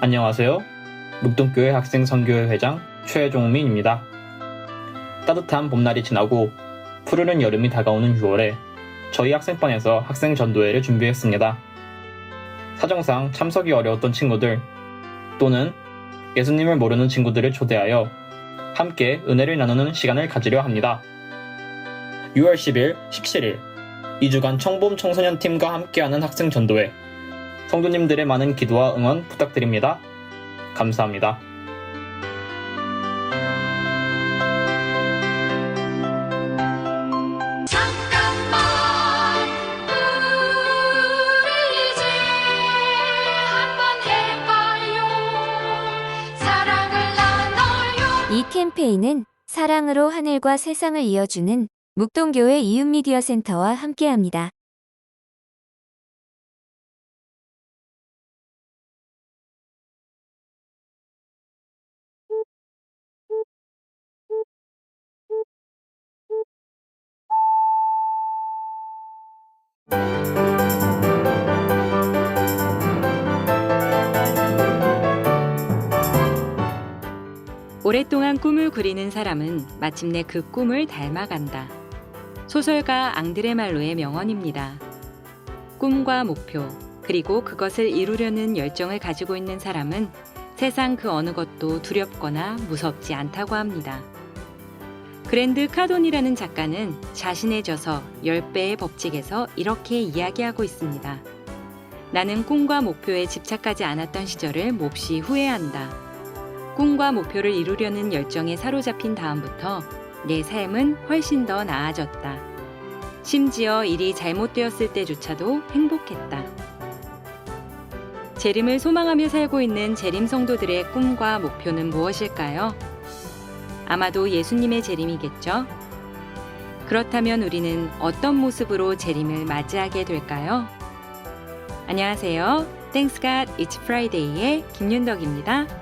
안녕하세요. 묵동교회 학생 선교회 회장 최종민입니다. 따뜻한 봄날이 지나고 푸르른 여름이 다가오는 6월에 저희 학생반에서 학생 전도회를 준비했습니다. 사정상 참석이 어려웠던 친구들 또는 예수님을 모르는 친구들을 초대하여 함께 은혜를 나누는 시간을 가지려 합니다. 6월 10일, 17일 2주간 청봄 청소년 팀과 함께하는 학생 전도회 성도님들의 많은 기도와 응원 부탁드립니다. 감사합니다. 잠깐만 우리 이제 한번 해봐요 사랑을 나눠요 이 캠페인은 사랑으로 하늘과 세상을 이어주는 묵동교회 이웃미디어 센터와 함께합니다. 오랫동안 꿈을 그리는 사람은 마침내 그 꿈을 닮아간다. 소설가 앙드레 말로의 명언입니다. 꿈과 목표, 그리고 그것을 이루려는 열정을 가지고 있는 사람은 세상 그 어느 것도 두렵거나 무섭지 않다고 합니다. 그랜드 카돈이라는 작가는 자신의 저서 10배의 법칙에서 이렇게 이야기하고 있습니다. 나는 꿈과 목표에 집착하지 않았던 시절을 몹시 후회한다. 꿈과 목표를 이루려는 열정에 사로잡힌 다음부터 내 삶은 훨씬 더 나아졌다. 심지어 일이 잘못되었을 때조차도 행복했다. 재림을 소망하며 살고 있는 재림 성도들의 꿈과 목표는 무엇일까요? 아마도 예수님의 재림이겠죠? 그렇다면 우리는 어떤 모습으로 재림을 맞이하게 될까요? 안녕하세요. God It's Friday의 김윤덕입니다.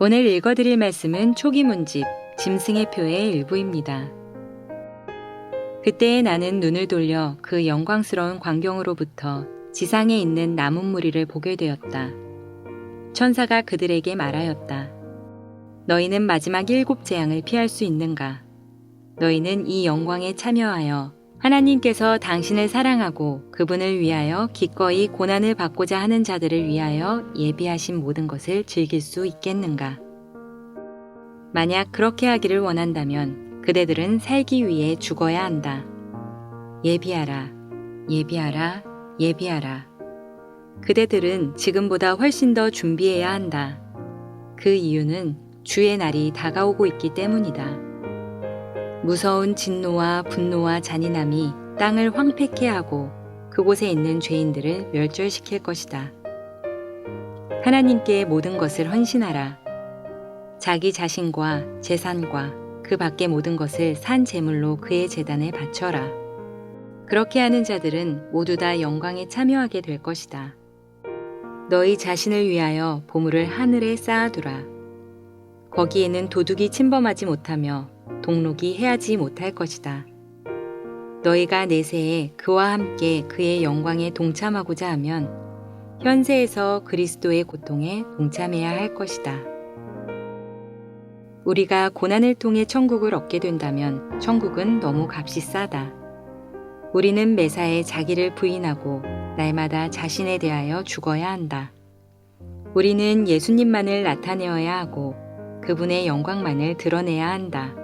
오늘 읽어드릴 말씀은 초기 문집 짐승의 표의 일부입니다. 그때에 나는 눈을 돌려 그 영광스러운 광경으로부터 지상에 있는 나무 무리를 보게 되었다. 천사가 그들에게 말하였다. 너희는 마지막 일곱 재앙을 피할 수 있는가? 너희는 이 영광에 참여하여 하나님께서 당신을 사랑하고 그분을 위하여 기꺼이 고난을 받고자 하는 자들을 위하여 예비하신 모든 것을 즐길 수 있겠는가? 만약 그렇게 하기를 원한다면 그대들은 살기 위해 죽어야 한다. 예비하라, 예비하라, 예비하라. 그대들은 지금보다 훨씬 더 준비해야 한다. 그 이유는 주의 날이 다가오고 있기 때문이다. 무서운 진노와 분노와 잔인함이 땅을 황폐케 하고 그곳에 있는 죄인들을 멸절시킬 것이다. 하나님께 모든 것을 헌신하라. 자기 자신과 재산과 그 밖의 모든 것을 산 제물로 그의 재단에 바쳐라. 그렇게 하는 자들은 모두 다 영광에 참여하게 될 것이다. 너희 자신을 위하여 보물을 하늘에 쌓아두라. 거기에는 도둑이 침범하지 못하며 동록이 해하지 못할 것이다. 너희가 내세에 그와 함께 그의 영광에 동참하고자 하면 현세에서 그리스도의 고통에 동참해야 할 것이다. 우리가 고난을 통해 천국을 얻게 된다면 천국은 너무 값이 싸다. 우리는 매사에 자기를 부인하고 날마다 자신에 대하여 죽어야 한다. 우리는 예수님만을 나타내어야 하고 그분의 영광만을 드러내야 한다.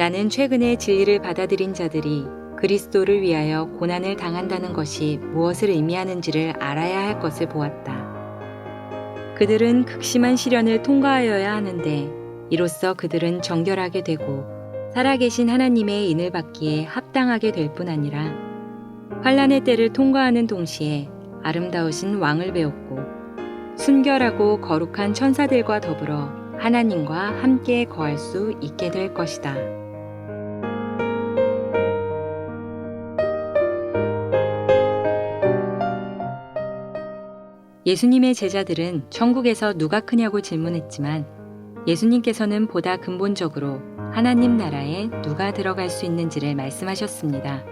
나는 최근에 진리를 받아들인 자들이 그리스도를 위하여 고난을 당한다는 것이 무엇을 의미하는지를 알아야 할 것을 보았다. 그들은 극심한 시련을 통과하여야 하는데 이로써 그들은 정결하게 되고 살아계신 하나님의 인을 받기에 합당하게 될 뿐 아니라 환란의 때를 통과하는 동시에 아름다우신 왕을 배웠고 순결하고 거룩한 천사들과 더불어 하나님과 함께 거할 수 있게 될 것이다. 예수님의 제자들은 천국에서 누가 크냐고 질문했지만 예수님께서는 보다 근본적으로 하나님 나라에 누가 들어갈 수 있는지를 말씀하셨습니다.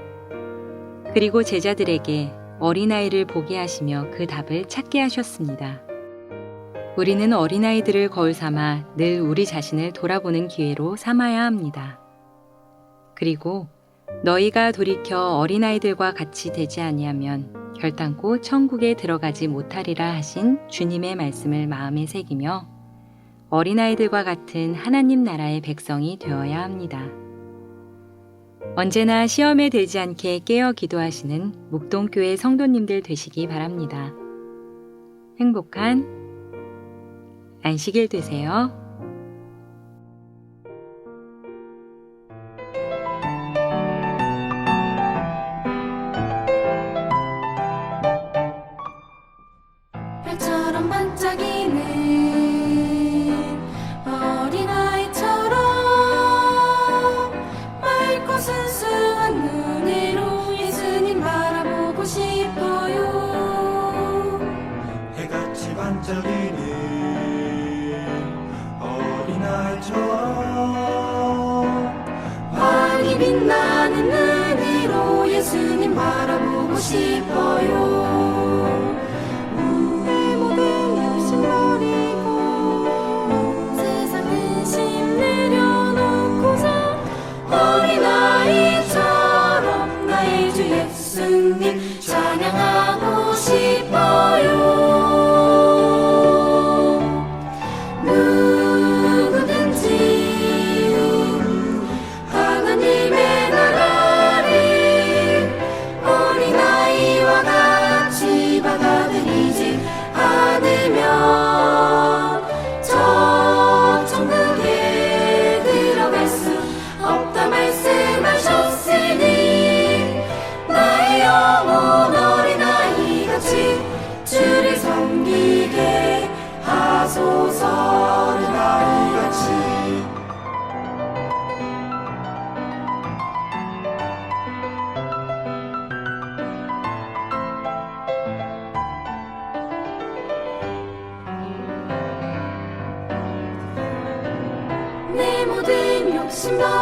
그리고 제자들에게 어린아이를 보게 하시며 그 답을 찾게 하셨습니다. 우리는 어린아이들을 거울 삼아 늘 우리 자신을 돌아보는 기회로 삼아야 합니다. 그리고 너희가 돌이켜 어린아이들과 같이 되지 아니하면 결단코 천국에 들어가지 못하리라 하신 주님의 말씀을 마음에 새기며 어린아이들과 같은 하나님 나라의 백성이 되어야 합니다. 언제나 시험에 들지 않게 깨어 기도하시는 묵동교회 성도님들 되시기 바랍니다. 행복한 안식일 되세요. 예수님 바라보고 싶어요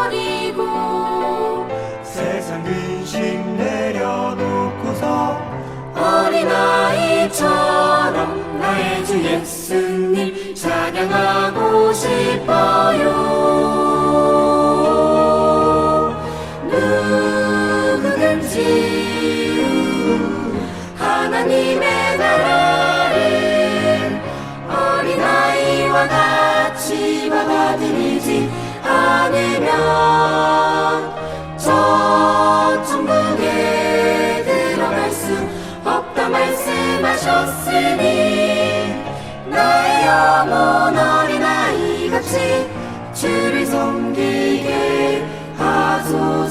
버리고 세상 근심 내려놓고서 어린아이처럼 나의 주 예수님 찬양하고 싶어요. 누구든지 하나님의 azul.